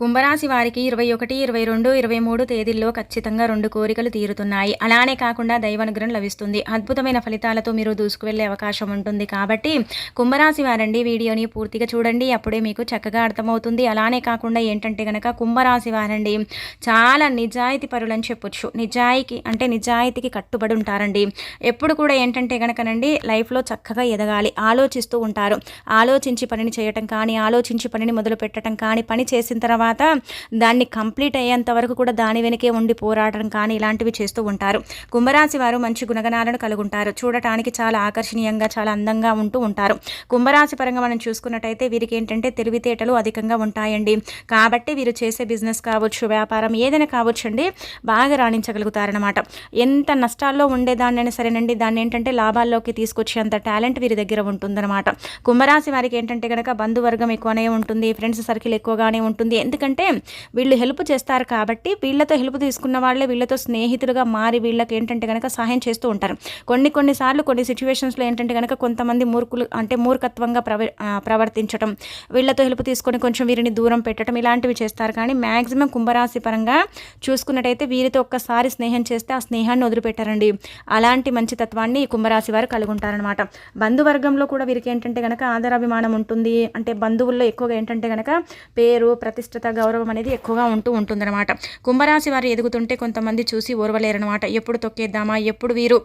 కుంభరాశి వారికి ఇరవై ఒకటి ఇరవై రెండు ఇరవై మూడు తేదీల్లో ఖచ్చితంగా రెండు కోరికలు తీరుతున్నాయి. అలానే కాకుండా దైవానుగ్రహం లభిస్తుంది. అద్భుతమైన ఫలితాలతో మీరు దూసుకువెళ్ళే అవకాశం ఉంటుంది కాబట్టి కుంభరాశి వారండి వీడియోని పూర్తిగా చూడండి. అప్పుడే మీకు చక్కగా అర్థమవుతుంది. అలానే కాకుండా ఏంటంటే కనుక కుంభరాశి వారండి చాలా నిజాయితీ పరులని చెప్పొచ్చు. నిజాయితీ అంటే నిజాయితీకి కట్టుబడి ఉంటారండి. ఎప్పుడు కూడా ఏంటంటే కనుకనండి లైఫ్లో చక్కగా ఎదగాలి. ఆలోచిస్తూ ఉంటారు. ఆలోచించి పనిని చేయటం కానీ ఆలోచించి పనిని మొదలు పెట్టడం కానీ పని చేసిన తర్వాత దాన్ని కంప్లీట్ అయ్యేంత వరకు కూడా దాని వెనకే ఉండి పోరాటం కానీ ఇలాంటివి చేస్తూ ఉంటారు. కుంభరాశి వారు మంచి గుణగణాలను కలుగుంటారు. చూడటానికి చాలా ఆకర్షణీయంగా చాలా అందంగా ఉంటూ ఉంటారు. కుంభరాశి పరంగా మనం చూసుకున్నట్టయితే వీరికి ఏంటంటే తెలివితేటలు అధికంగా ఉంటాయండి. కాబట్టి వీరు చేసే బిజినెస్ కావచ్చు వ్యాపారం ఏదైనా కావచ్చు అండి బాగా రాణించగలుగుతారనమాట ఎంత నష్టాల్లో ఉండేదాన్నైనా సరేనండి దాన్ని ఏంటంటే లాభాల్లోకి తీసుకొచ్చేంత టాలెంట్ వీరి దగ్గర ఉంటుందన్నమాట. కుంభరాశి వారికి ఏంటంటే కనుక బంధువర్గం ఎక్కువనే ఉంటుంది ఫ్రెండ్స్ సర్కిల్ ఎక్కువగానే ఉంటుంది. ఎందుకంటే వీళ్ళు హెల్ప్ చేస్తారు కాబట్టి వీళ్ళతో హెల్ప్ తీసుకున్న వాళ్ళే వీళ్ళతో స్నేహితులుగా మారి వీళ్ళకి ఏంటంటే కనుక సహాయం చేస్తూ ఉంటారు. కొన్ని కొన్నిసార్లు కొన్ని సిచ్యువేషన్స్లో ఏంటంటే కనుక కొంతమంది మూర్ఖులు అంటే మూర్ఖత్వంగా ప్రవ ప్రవర్తించడం వీళ్ళతో హెల్ప్ తీసుకొని కొంచెం వీరిని దూరం పెట్టడం ఇలాంటివి చేస్తారు. కానీ మ్యాక్సిమం కుంభరాశి పరంగా చూసుకున్నట్టయితే వీరితో ఒక్కసారి స్నేహం చేస్తే ఆ స్నేహాన్ని వదిలిపెట్టారండి. అలాంటి మంచి తత్వాన్ని ఈ కుంభరాశి వారు కలిగి ఉంటారనమాట బంధువర్గంలో కూడా వీరికి ఏంటంటే కనుక ఆదరాభిమానం ఉంటుంది. అంటే బంధువుల్లో ఎక్కువగా ఏంటంటే కనుక పేరు ప్రతిష్ట ప్రతిష్టత గౌరవం అనేది ఎక్కువగా ఉంటూ ఉంటుందన్నమాట. కుంభరాశి వారు ఎదుగుతుంటే కొంతమంది చూసి ఓర్వలేరనమాట ఎప్పుడు తొక్కేద్దామా? ఎప్పుడు వీరు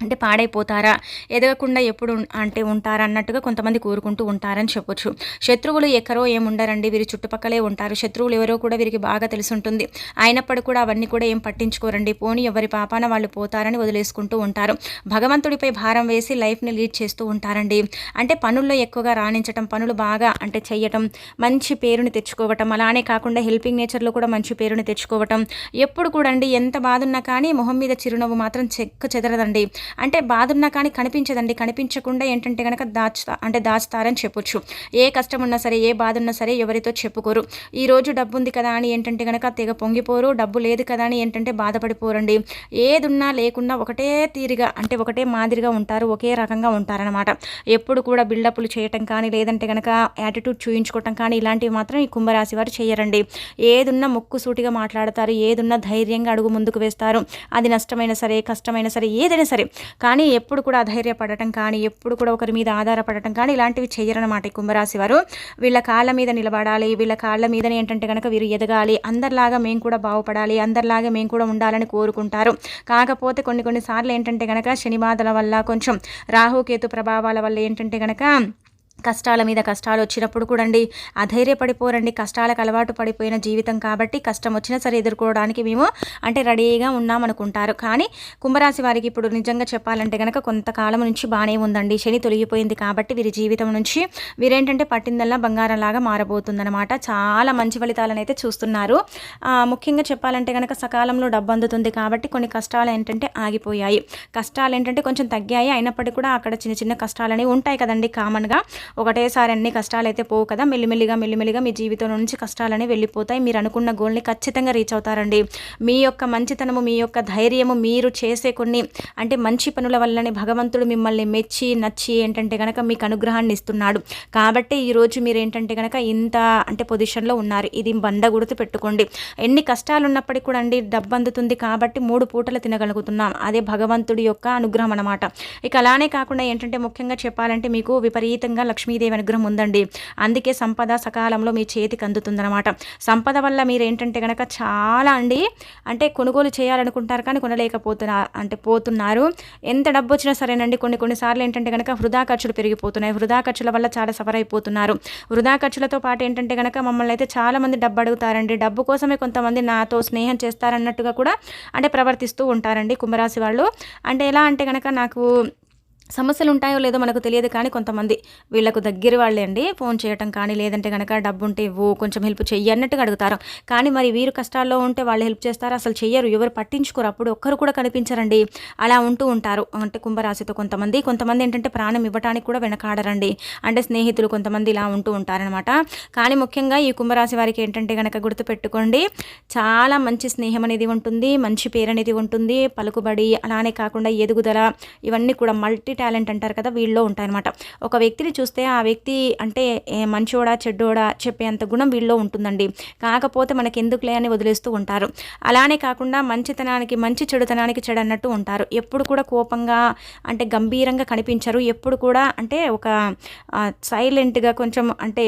అంటే పాడైపోతారా? ఎదగకుండా ఎప్పుడు అంటే ఉంటారా అన్నట్టుగా కొంతమంది కోరుకుంటూ ఉంటారని చెప్పొచ్చు. శత్రువులు ఎక్కరో ఏముండరండి వీరి చుట్టుపక్కలే ఉంటారు. శత్రువులు ఎవరో కూడా వీరికి బాగా తెలుసుంటుంది. అయినప్పటికీ కూడా అవన్నీ కూడా ఏం పట్టించుకోరండి. పోని ఎవరి పాపాన వాళ్ళు పోతారని వదిలేసుకుంటూ ఉంటారు. భగవంతుడిపై భారం వేసి లైఫ్ని లీడ్ చేస్తూ ఉంటారండి. అంటే పనుల్లో ఎక్కువగా రాణించటం పనులు బాగా అంటే చెయ్యటం మంచి పేరుని తెచ్చుకోవటం అలానే కాకుండా హెల్పింగ్ నేచర్లో కూడా మంచి పేరుని తెచ్చుకోవటం. ఎప్పుడు కూడా అండి ఎంత బాధ ఉన్నా కానీ మొహం మీద చిరునవ్వు మాత్రం చెక్క చెదరదండి. అంటే బాధ ఉన్నా కానీ కనిపించదండి. కనిపించకుండా ఏంటంటే కనుక దాచుతా అంటే దాచుతారని చెప్పొచ్చు. ఏ కష్టం ఉన్నా సరే ఏ బాధ ఉన్నా సరే ఎవరితో చెప్పుకోరు. ఈరోజు డబ్బు ఉంది కదా అని ఏంటంటే కనుక తెగ పొంగిపోరు. డబ్బు లేదు కదా అని ఏంటంటే బాధపడిపోరండి. ఏదున్నా లేకున్నా ఒకటే తీరిగా అంటే ఒకటే మాదిరిగా ఉంటారు. ఒకే రకంగా ఉంటారనమాట ఎప్పుడు కూడా బిల్డప్లు చేయటం కానీ లేదంటే కనుక యాటిట్యూడ్ చూయించుకోవటం కానీ ఇలాంటివి మాత్రం ఈ కుంభరాశి వారు చేయరండి. ఏదున్నా ముక్కు సూటిగా మాట్లాడతారు. ఏదున్నా ధైర్యంగా అడుగు ముందుకు వేస్తారు. అది నష్టమైనా సరే కష్టమైనా సరే ఏదైనా సరే కానీ ఎప్పుడు కూడా అధైర్యపడటం కానీ ఎప్పుడు కూడా ఒకరి మీద ఆధారపడటం కానీ ఇలాంటివి చేయరనమాట ఈ కుంభరాశి వారు. వీళ్ళ కాళ్ళ మీద నిలబడాలి వీళ్ళ కాళ్ళ మీదనే ఏంటంటే కనుక వీరు ఎదగాలి అందరిలాగా మేము కూడా బాగుపడాలి అందరిలాగా మేము కూడా ఉండాలని కోరుకుంటారు. కాకపోతే కొన్ని కొన్నిసార్లు ఏంటంటే కనుక శని బాధల వల్ల కొంచెం రాహుకేతు ప్రభావాల వల్ల ఏంటంటే కనుక కష్టాల మీద కష్టాలు వచ్చినప్పుడు కూడా అధైర్యపడిపోరండి. కష్టాలకు అలవాటు పడిపోయిన జీవితం కాబట్టి కష్టం వచ్చినా సరే ఎదుర్కోవడానికి మేము అంటే రెడీగా ఉన్నామనుకుంటారు. కానీ కుంభరాశి వారికి ఇప్పుడు నిజంగా చెప్పాలంటే కనుక కొంతకాలం నుంచి బాగానే ఉందండి. శని తొలగిపోయింది కాబట్టి వీరి జీవితం నుంచి వీరేంటంటే పట్టిందల్లా బంగారంలాగా మారబోతుందన్నమాట. చాలా మంచి ఫలితాలను అయితే చూస్తున్నారు. ముఖ్యంగా చెప్పాలంటే కనుక సకాలంలో డబ్బు అందుతుంది కాబట్టి కొన్ని కష్టాలు ఏంటంటే ఆగిపోయాయి. కష్టాలు ఏంటంటే కొంచెం తగ్గాయి. అయినప్పటికీ కూడా అక్కడ చిన్న చిన్న కష్టాలు అనేవి ఉంటాయి కదండి కామన్గా. ఒకటేసారి అన్ని కష్టాలు అయితే పోవు కదా. మెల్లిమెల్లిగా మెల్లిమెల్లిగా మీ జీవితం నుంచి కష్టాలనే వెళ్ళిపోతాయి. మీరు అనుకున్న గోల్ని ఖచ్చితంగా రీచ్ అవుతారండి. మీ యొక్క మంచితనము మీ యొక్క ధైర్యము మీరు చేసే కొన్ని అంటే మంచి పనుల వల్లనే భగవంతుడు మిమ్మల్ని మెచ్చి నచ్చి ఏంటంటే కనుక మీకు అనుగ్రహాన్ని ఇస్తున్నాడు. కాబట్టి ఈరోజు మీరు ఏంటంటే కనుక ఇంత అంటే పొజిషన్లో ఉన్నారు. ఇది బండ గుర్తు పెట్టుకోండి. ఎన్ని కష్టాలు ఉన్నప్పటికీ కూడా అండి డబ్బు అందుతుంది కాబట్టి మూడు పూటలు తినగలుగుతున్నాం. అదే భగవంతుడి యొక్క అనుగ్రహం అనమాట ఇక అలానే కాకుండా ఏంటంటే ముఖ్యంగా చెప్పాలంటే మీకు విపరీతంగా లక్ష్మీదేవి అనుగ్రహం ఉందండి. అందుకే సంపద సకాలంలో మీ చేతికి అందుతుందన్నమాట. సంపద వల్ల మీరు ఏంటంటే కనుక చాలా అండి అంటే కొనుగోలు చేయాలనుకుంటారు కానీ కొనలేకపోతున్నారు అంటే పోతున్నారు. ఎంత డబ్బు వచ్చినా సరేనండి కొన్ని కొన్నిసార్లు ఏంటంటే కనుక వృధా ఖర్చులు పెరిగిపోతున్నాయి. వృధా ఖర్చుల వల్ల చాలా సఫర్ అయిపోతున్నారు. వృధా ఖర్చులతో పాటు ఏంటంటే కనుక మమ్మల్ని అయితే చాలా మంది డబ్బు అడుగుతారండి. డబ్బు కోసమే కొంతమంది నాతో స్నేహం చేస్తారన్నట్టుగా కూడా అంటే ప్రవర్తిస్తూ ఉంటారండి కుంభరాశి వాళ్ళు. అంటే ఎలా అంటే కనుక నాకు సమస్యలు ఉంటాయో లేదో మనకు తెలియదు కానీ కొంతమంది వీళ్ళకు దగ్గర వాళ్ళే అండి. ఫోన్ చేయటం కానీ లేదంటే కనుక డబ్బు ఉంటే ఇవ్వు కొంచెం హెల్ప్ చెయ్యి అన్నట్టుగా అడుగుతారు. కానీ మరి వీరు కష్టాల్లో ఉంటే వాళ్ళు హెల్ప్ చేస్తారు. అసలు చెయ్యరు. ఎవరు పట్టించుకోరు. అప్పుడు ఒక్కరు కూడా కనిపించరండి. అలా ఉంటూ ఉంటారు. అంటే కుంభరాశితో కొంతమంది. కొంతమంది ఏంటంటే ప్రాణం ఇవ్వడానికి కూడా వెనకాడరండి. అంటే స్నేహితులు కొంతమంది ఇలా ఉంటూ ఉంటారనమాట కానీ ముఖ్యంగా ఈ కుంభరాశి వారికి ఏంటంటే కనుక గుర్తుపెట్టుకోండి. చాలా మంచి స్నేహం అనేది ఉంటుంది. మంచి పేరు అనేది ఉంటుంది. పలుకుబడి అలానే కాకుండా ఎదుగుదల ఇవన్నీ కూడా మల్టీ టాలెంట్ అంటారు కదా వీళ్ళలో ఉంటాయన్నమాట. ఒక వ్యక్తిని చూస్తే ఆ వ్యక్తి అంటే ఏ మంచోడా చెడ్డోడా చెప్పేంత గుణం వీళ్ళలో ఉంటుందండి. కాకపోతే మనకి ఎందుకులే అని వదిలేస్తూ ఉంటారు. అలానే కాకుండా మంచితనానికి మంచి చెడుతనానికి చెడు అన్నట్టు ఉంటారు. ఎప్పుడు కూడా కోపంగా అంటే గంభీరంగా కనిపించరు. ఎప్పుడు కూడా అంటే ఒక సైలెంట్గా కొంచెం అంటే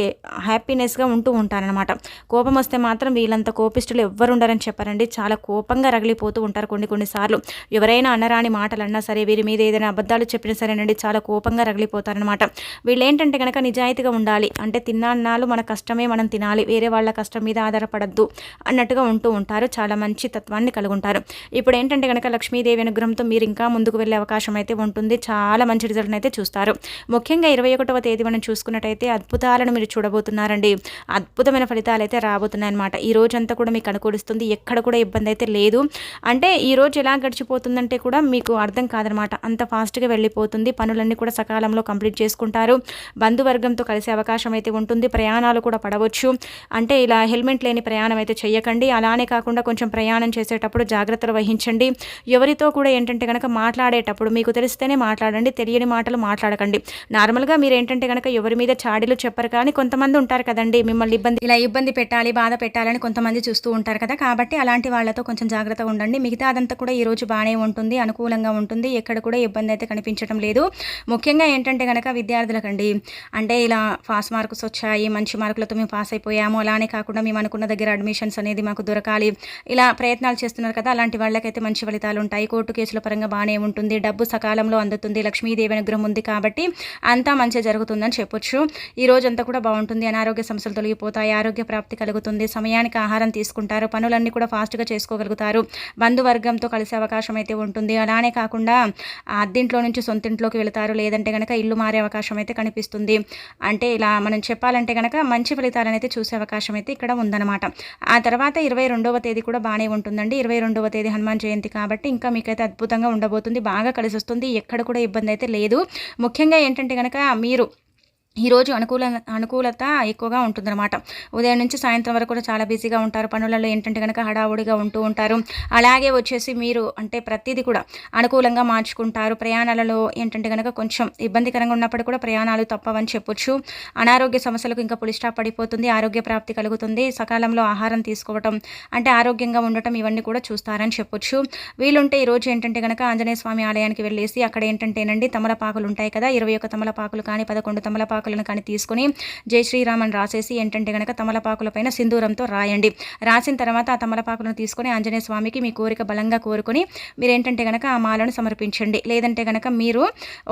హ్యాపీనెస్గా ఉంటూ ఉంటారనమాట కోపం వస్తే మాత్రం వీళ్ళంత కోపిస్టులు ఎవ్వరు ఉండరని చెప్పారండి. చాలా కోపంగా రగిలిపోతూ ఉంటారు కొన్ని కొన్నిసార్లు ఎవరైనా అన్నరాని మాటలు అన్నా సరే వీరి మీద ఏదైనా అబద్ధాలు చెప్పిన సరేనండి చాలా కోపంగా రగిలిపోతారనమాట వీళ్ళు ఏంటంటే కనుక నిజాయితీగా ఉండాలి. అంటే తిన్నాన్నాళ్ళు మన కష్టమే మనం తినాలి. వేరే వాళ్ళ కష్టం మీద ఆధారపడద్దు అన్నట్టుగా ఉంటూ ఉంటారు. చాలా మంచి తత్వాన్ని కలిగి ఉంటారు ఇప్పుడు ఏంటంటే కనుక లక్ష్మీదేవి అనుగ్రహంతో మీరు ఇంకా ముందుకు వెళ్ళే అవకాశం అయితే ఉంటుంది. చాలా మంచి రిజల్ట్ అయితే చూస్తారు. ముఖ్యంగా ఇరవై ఒకటవ తేదీ మనం చూసుకున్నట్టయితే అద్భుతాలను మీరు చూడబోతున్నారండి. అద్భుతమైన ఫలితాలు అయితే రాబోతున్నాయి అనమాట ఈ రోజంతా కూడా మీకు అనుకూలిస్తుంది. ఎక్కడ కూడా ఇబ్బంది అయితే లేదు. అంటే ఈ రోజు ఎలా గడిచిపోతుందంటే కూడా మీకు అర్థం కాదనమాట అంత ఫాస్ట్గా వెళ్ళిపోతుంది పనులన్నీ కూడా సకాలంలో కంప్లీట్ చేసుకుంటారు. బంధువర్గంతో కలిసే అవకాశం అయితే ఉంటుంది. ప్రయాణాలు కూడా పడవచ్చు. అంటే ఇలా హెల్మెట్ లేని ప్రయాణం అయితే చేయకండి అలానే కాకుండా కొంచెం ప్రయాణం చేసేటప్పుడు జాగ్రత్తలు వహించండి. ఎవరితో కూడా ఏంటంటే కనుక మాట్లాడేటప్పుడు మీకు తెలిస్తేనే మాట్లాడండి. తెలియని మాటలు మాట్లాడకండి. నార్మల్గా మీరు ఏంటంటే కనుక ఎవరి మీద చాడీలు చెప్పరు. కానీ కొంతమంది ఉంటారు కదండి. మిమ్మల్ని ఇబ్బంది ఇలా ఇబ్బంది పెట్టాలి బాధ పెట్టాలని కొంతమంది చూస్తూ ఉంటారు కదా. కాబట్టి అలాంటి వాళ్ళతో కొంచెం జాగ్రత్తగా ఉండండి. మిగతా అదంతా కూడా ఈ రోజు బాగానే ఉంటుంది. అనుకూలంగా ఉంటుంది. ఎక్కడ కూడా ఇబ్బంది అయితే కనిపించడం లేదు. ముఖ్యంగా ఏంటంటే కనుక విద్యార్థులకండి అంటే ఇలా పాస్ మార్క్స్ వచ్చాయి మంచి మార్కులతో మేము పాస్ అయిపోయాము అలానే కాకుండా మేము అనుకున్న దగ్గర అడ్మిషన్స్ అనేది మాకు దొరకాలి ఇలా ప్రయత్నాలు చేస్తున్నారు కదా అలాంటి వాళ్ళకైతే మంచి ఫలితాలు ఉంటాయి. కోర్టు కేసుల పరంగా బాగానే ఉంటుంది డబ్బు సకాలంలో అందుతుంది లక్ష్మీదేవి అనుగ్రహం ఉంది కాబట్టి అంతా మంచి జరుగుతుందని చెప్పొచ్చు. ఈ రోజంతా కూడా బాగుంటుంది అనారోగ్య సమస్యలు తొలగిపోతాయి ఆరోగ్య ప్రాప్తి కలుగుతుంది సమయానికి ఆహారం తీసుకుంటారు పనులన్నీ కూడా ఫాస్ట్గా చేసుకోగలుగుతారు బంధువర్గంతో కలిసే అవకాశం అయితే ఉంటుంది. అలానే కాకుండా అద్దింట్లో నుంచి ఇంట్లోకి వెళతారు. లేదంటే కనుక ఇల్లు మారే అవకాశం అయితే కనిపిస్తుంది. అంటే ఇలా మనం చెప్పాలంటే కనుక మంచి ఫలితాలను అయితే చూసే అవకాశం అయితే ఇక్కడ ఉందన్నమాట. ఆ తర్వాత ఇరవై రెండవ తేదీ కూడా బాగానే ఉంటుందండి. ఇరవై రెండవ తేదీ హనుమాన్ జయంతి కాబట్టి ఇంకా మీకైతే అద్భుతంగా ఉండబోతుంది. బాగా కలిసి వస్తుంది ఎక్కడ కూడా ఇబ్బంది అయితే లేదు. ముఖ్యంగా ఏంటంటే కనుక మీరు ఈరోజు అనుకూల అనుకూలత ఎక్కువగా ఉంటుందన్నమాట. ఉదయం నుంచి సాయంత్రం వరకు కూడా చాలా బిజీగా ఉంటారు. పనులలో ఏంటంటే కనుక హడావుడిగా ఉంటూ ఉంటారు. అలాగే వచ్చేసి మీరు అంటే ప్రతిదీ కూడా అనుకూలంగా మార్చుకుంటారు. ప్రయాణాలలో ఏంటంటే కనుక కొంచెం ఇబ్బందికరంగా ఉన్నప్పుడు కూడా ప్రయాణాలు తప్పవని చెప్పొచ్చు. అనారోగ్య సమస్యలకు ఇంకా పులిస్టాప్ పడిపోతుంది. ఆరోగ్య ప్రాప్తి కలుగుతుంది. సకాలంలో ఆహారం తీసుకోవటం అంటే ఆరోగ్యంగా ఉండటం ఇవన్నీ కూడా చూస్తారని చెప్పొచ్చు. వీలుంటే ఈరోజు ఏంటంటే కనుక ఆంజనేయ స్వామి ఆలయానికి వెళ్ళేసి అక్కడ ఏంటంటేనండి తమలపాకులు ఉంటాయి కదా. ఇరవై ఒక తమలపాకులు కానీ పదకొండు తమలపాకులు తమలపాకులను కానీ తీసుకుని జై శ్రీరామ్ అని రాసేసి ఏంటంటే కనుక తమలపాకుల పైన సింధూరంతో రాయండి. రాసిన తర్వాత ఆ తమలపాకులను తీసుకొని ఆంజనేయ స్వామికి మీ కోరిక బలంగా కోరుకొని మీరు ఏంటంటే కనుక ఆ మాలను సమర్పించండి. లేదంటే కనుక మీరు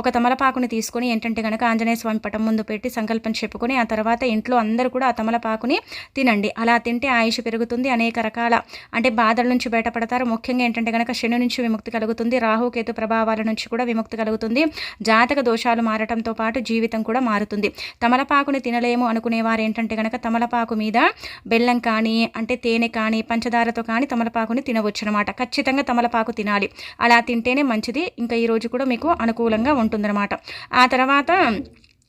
ఒక తమలపాకుని తీసుకొని ఏంటంటే కనుక ఆంజనేయ స్వామి పటం ముందు పెట్టి సంకల్పం చెప్పుకొని ఆ తర్వాత ఇంట్లో అందరూ కూడా ఆ తమలపాకుని తినండి. అలా తింటే ఆయుష్ పెరుగుతుంది అనేక రకాల అంటే బాధల నుంచి బయటపడతారు. ముఖ్యంగా ఏంటంటే కనుక శని నుంచి విముక్తి కలుగుతుంది రాహుకేతు ప్రభావాల నుంచి కూడా విముక్తి కలుగుతుంది. జాతక దోషాలు మారటంతో పాటు జీవితం కూడా మారుతుంది. ఉంటుంది. తమలపాకుని తినలేము అనుకునేవారు ఏంటంటే కనుక తమలపాకు మీద బెల్లం కానీ అంటే తేనె కానీ పంచదారతో కానీ తమలపాకుని తినవచ్చు అనమాట ఖచ్చితంగా తమలపాకు తినాలి. అలా తింటేనే మంచిది. ఇంకా ఈరోజు కూడా మీకు అనుకూలంగా ఉంటుందన్నమాట. ఆ తర్వాత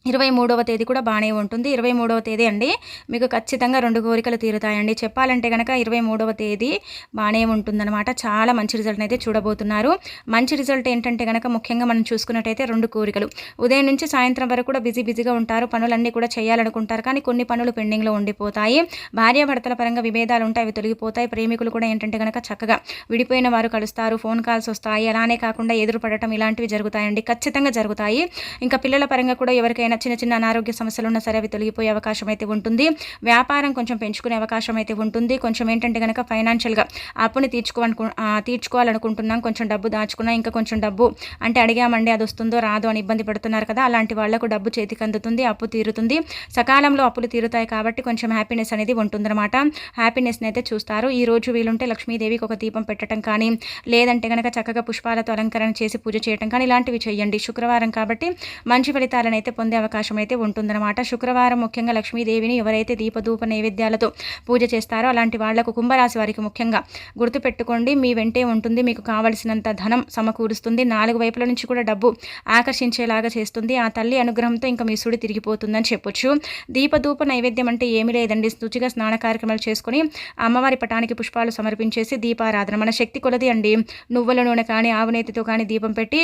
ఇరవై మూడవ తేదీ కూడా బాగానే ఉంటుంది. ఇరవై మూడవ తేదీ అండి. మీకు ఖచ్చితంగా రెండు కోరికలు తీరుతాయండి. చెప్పాలంటే కనుక ఇరవై మూడవ తేదీ బాగానే ఉంటుందన్నమాట. చాలా మంచి రిజల్ట్ అయితే చూడబోతున్నారు. మంచి రిజల్ట్ ఏంటంటే కనుక ముఖ్యంగా మనం చూసుకున్నట్టయితే రెండు కోరికలు. ఉదయం నుంచి సాయంత్రం వరకు కూడా బిజీ బిజీగా ఉంటారు. పనులన్నీ కూడా చేయాలనుకుంటారు. కానీ కొన్ని పనులు పెండింగ్లో ఉండిపోతాయి. భార్యాభర్తల పరంగా విభేదాలు ఉంటాయి. అవి తొలగిపోతాయి. ప్రేమికులు కూడా ఏంటంటే కనుక చక్కగా విడిపోయిన వారు కలుస్తారు. ఫోన్ కాల్స్ వస్తాయి. అలానే కాకుండా ఎదురుపడటం ఇలాంటివి జరుగుతాయండి. ఖచ్చితంగా జరుగుతాయి. ఇంకా పిల్లల పరంగా కూడా ఎవరికైనా చిన్న చిన్న అనారోగ్య సమస్యలు ఉన్నా సరే అవి తొలగిపోయే అవకాశం అయితే ఉంటుంది. వ్యాపారం కొంచెం పెంచుకునే అవకాశం అయితే ఉంటుంది. కొంచెం ఏంటంటే కనుక ఫైనాన్షియల్గా అప్పుని తీర్చుకోవాలనుకు తీర్చుకోవాలనుకుంటున్నాం. కొంచెం డబ్బు దాచుకున్నా ఇంకా కొంచెం డబ్బు అంటే అడిగామండి అది వస్తుందో రాదో అని ఇబ్బంది పడుతున్నారు కదా అలాంటి వాళ్ళకు డబ్బు చేతికి అందుతుంది అప్పు తీరుతుంది. సకాలంలో అప్పులు తీరుతాయి కాబట్టి కొంచెం హ్యాపీనెస్ అనేది ఉంటుందన్నమాట. హ్యాపీనెస్ని అయితే చూస్తారు. ఈ రోజు వీలుంటే లక్ష్మీదేవికి ఒక దీపం పెట్టడం కానీ లేదంటే కనుక చక్కగా పుష్పాలతో అలంకరణ చేసి పూజ చేయడం కానీ ఇలాంటివి చేయండి. శుక్రవారం కాబట్టి మంచి ఫలితాలను అయితే పొందే అవకాశం అయితే ఉంటుందన్నమాట. శుక్రవారం ముఖ్యంగా లక్ష్మీదేవిని ఎవరైతే దీపధూప నైవేద్యాలతో పూజ చేస్తారో అలాంటి వాళ్ళకు కుంభరాశి వారికి ముఖ్యంగా గుర్తుపెట్టుకోండి. మీ వెంటే ఉంటుంది. మీకు కావలసినంత ధనం సమకూరుస్తుంది. నాలుగు వైపుల నుంచి కూడా డబ్బు ఆకర్షించేలాగా చేస్తుంది. ఆ తల్లి అనుగ్రహంతో ఇంకా మీ సుడి తిరిగిపోతుందని చెప్పొచ్చు. దీపధూప నైవేద్యం అంటే ఏమీ లేదండి. శుచిగా స్నాన కార్యక్రమాలు చేసుకుని అమ్మవారి పటానికి పుష్పాలు సమర్పించేసి దీపారాధన. మన శక్తి కొలది అండి. నువ్వుల నూనె కానీ ఆవునేతితో కానీ దీపం పెట్టి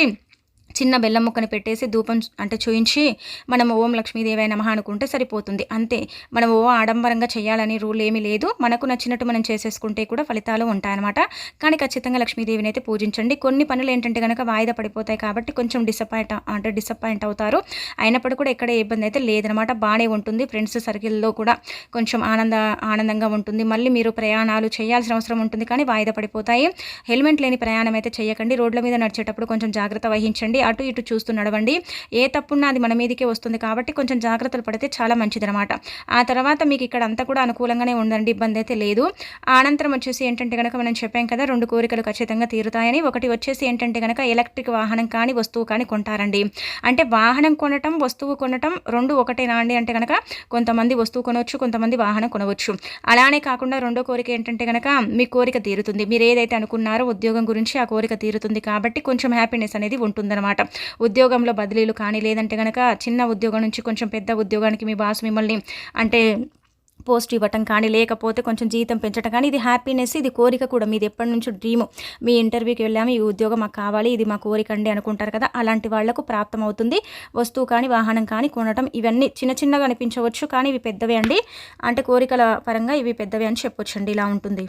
చిన్న బెల్లం ముక్కని పెట్టేసి ధూపం అంటే చూయించి మనం ఓం లక్ష్మీదేవి నమ అనుకుంటే సరిపోతుంది. అంతే. మనం ఓ ఆడంబరంగా చేయాలని రూల్ ఏమీ లేదు. మనకు నచ్చినట్టు మనం చేసేసుకుంటే కూడా ఫలితాలు ఉంటాయన్నమాట. కానీ ఖచ్చితంగా లక్ష్మీదేవిని అయితే పూజించండి. కొన్ని పనులు ఏంటంటే కనుక వాయిదా పడిపోతాయి కాబట్టి కొంచెం డిసప్పాయింట్ అంటే డిసప్పాయింట్ అవుతారు. అయినప్పుడు కూడా ఎక్కడ ఇబ్బంది అయితే లేదనమాట బాగానే ఉంటుంది. ఫ్రెండ్స్ సర్కిల్లో కూడా కొంచెం ఆనంద ఆనందంగా ఉంటుంది. మళ్ళీ మీరు ప్రయాణాలు చేయాల్సిన అవసరం ఉంటుంది కానీ వాయిదా పడిపోతాయి. హెల్మెట్ లేని ప్రయాణం అయితే చేయకండి రోడ్ల మీద నడిచేటప్పుడు కొంచెం జాగ్రత్త వహించండి. అటు ఇటు చూస్తూ నడవండి. ఏ తప్పున్నా అది మన మీదకే వస్తుంది కాబట్టి కొంచెం జాగ్రత్తలు పడితే చాలా మంచిదనమాట ఆ తర్వాత మీకు ఇక్కడ అంతా కూడా అనుకూలంగానే ఉందండి. ఇబ్బంది అయితే లేదు. అనంతరం వచ్చేసి ఏంటంటే కనుక మనం చెప్పాం కదా రెండు కోరికలు ఖచ్చితంగా తీరుతాయని. ఒకటి వచ్చేసి ఏంటంటే కనుక ఎలక్ట్రిక్ వాహనం కానీ వస్తువు కానీ కొంటారండి. అంటే వాహనం కొనటం వస్తువు కొనటం రెండు ఒకటేనా అండి? అంటే కనుక కొంతమంది వస్తువు కొనవచ్చు కొంతమంది వాహనం కొనవచ్చు. అలానే కాకుండా రెండో కోరిక ఏంటంటే కనుక మీ కోరిక తీరుతుంది. మీరు ఏదైతే అనుకున్నారో ఉద్యోగం గురించి ఆ కోరిక తీరుతుంది కాబట్టి కొంచెం హ్యాపీనెస్ అనేది ఉంటుందన్నమాట. ఉద్యోగంలో బదిలీలు కానీ లేదంటే కనుక చిన్న ఉద్యోగం నుంచి కొంచెం పెద్ద ఉద్యోగానికి మీ బాస్ మిమ్మల్ని అంటే పోస్ట్ ఇవ్వటం కానీ లేకపోతే కొంచెం జీతం పెంచడం కానీ ఇది హ్యాపీనెస్ ఇది కోరిక కూడా. మీది ఎప్పటి నుంచో డ్రీమ్ మీ ఇంటర్వ్యూకి వెళ్ళాము ఈ ఉద్యోగం మాకు కావాలి ఇది మా కోరిక అండి అనుకుంటారు కదా. అలాంటి వాళ్ళకు ప్రాప్తం అవుతుంది. వస్తువు కానీ వాహనం కానీ కొనడం ఇవన్నీ చిన్న చిన్నగా అనిపించవచ్చు కానీ ఇవి పెద్దవే అండి. అంటే కోరికల పరంగా ఇవి పెద్దవే అని చెప్పొచ్చండి. ఇలా ఉంటుంది.